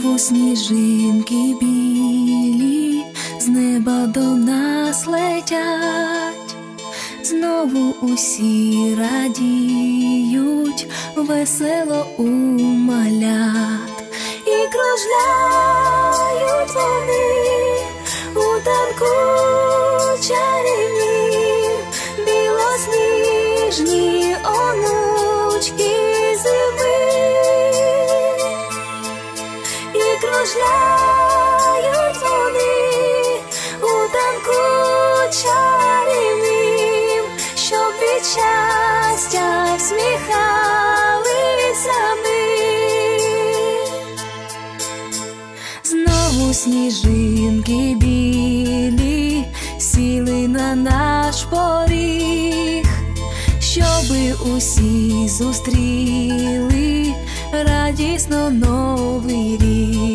Знову сніжинки білі, з неба до нас летять, знову усі радіють, весело у і кружляють вони у танку чарівні, кружляють вони у танку чарівним, щоб від щастя всміхалися ми. Знову сніжинки білі сіли на наш поріг, щоби усі зустріли радісно новий рік